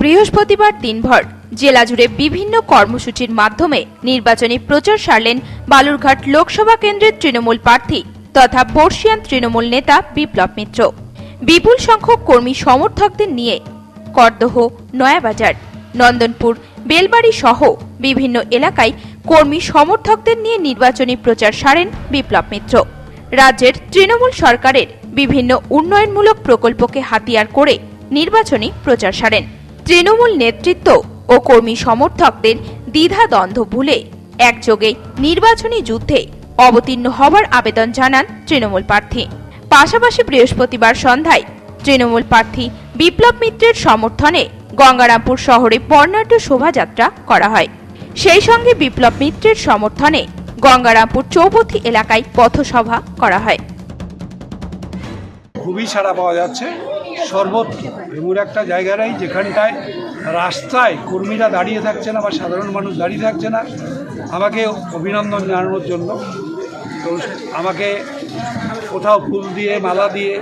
বৃহস্পতিবার দিনভর জেলা জুড়ে বিভিন্ন কর্মসূচির মাধ্যমে নির্বাচনী প্রচার সারলেন বালুরঘাট লোকসভা কেন্দ্রের তৃণমূল প্রার্থী তথা বর্ষিয়ান তৃণমূল নেতা বিপ্লব মিত্র। বিপুল সংখ্যক কর্মী সমর্থকদের নিয়ে করদহ, নয়াবাজার, নন্দনপুর, বেলবাড়ি সহ বিভিন্ন এলাকায় কর্মী সমর্থকদের নিয়ে নির্বাচনী প্রচার সারেন বিপ্লব মিত্র। রাজ্যের তৃণমূল সরকারের বিভিন্ন উন্নয়নমূলক প্রকল্পকে হাতিয়ার করে নির্বাচনী প্রচার সারেন। তৃণমূল নেতৃত্ব ও কর্মী সমর্থকদের দ্বিধাদ্বন্দ্ব ভুলে একযোগে নির্বাচনী যুদ্ধে অবতীর্ণ হবার আবেদন জানান তৃণমূল প্রার্থী। পাশাপাশি বৃহস্পতিবার সন্ধ্যায় তৃণমূল প্রার্থী বিপ্লব মিত্রের সমর্থনে গঙ্গারামপুর শহরে বর্ণাঢ্য শোভাযাত্রা করা হয়। সেই সঙ্গে বিপ্লব মিত্রের সমর্থনে গঙ্গারামপুর চৌপথি এলাকায় পথসভা করা হয়। খুবই সাড়া পাওয়া যাচ্ছে। সর্বত্র এমন একটা জায়গায় যেখানটায় রাস্তায় কর্মীরা দাঁড়িয়ে থাকছে না বা সাধারণ মানুষ দাঁড়িয়ে থাকছে না। আমাকে অভিনন্দন জানানোর জন্য। তো আমাকে কোথাও ফুল দিয়ে, মালা দিয়ে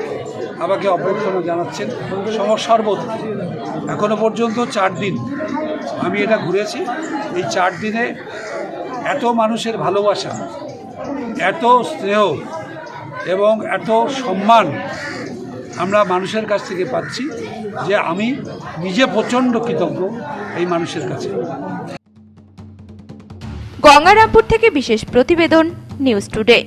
আমাকে অভ্যর্থনা জানাচ্ছেন। সম সর্বত্র এখনও পর্যন্ত চার দিন আমি এটা ঘুরেছি। এই চার দিনে এত মানুষের ভালোবাসা, এত স্নেহ এবং এত সম্মান আমরা মানুষের কাছ থেকে পাচ্ছি যে আমি নিজে প্রচণ্ড কৃতজ্ঞ এই মানুষের কাছে। গঙ্গারামপুর থেকে বিশেষ প্রতিবেদন, নিউজ টুডে।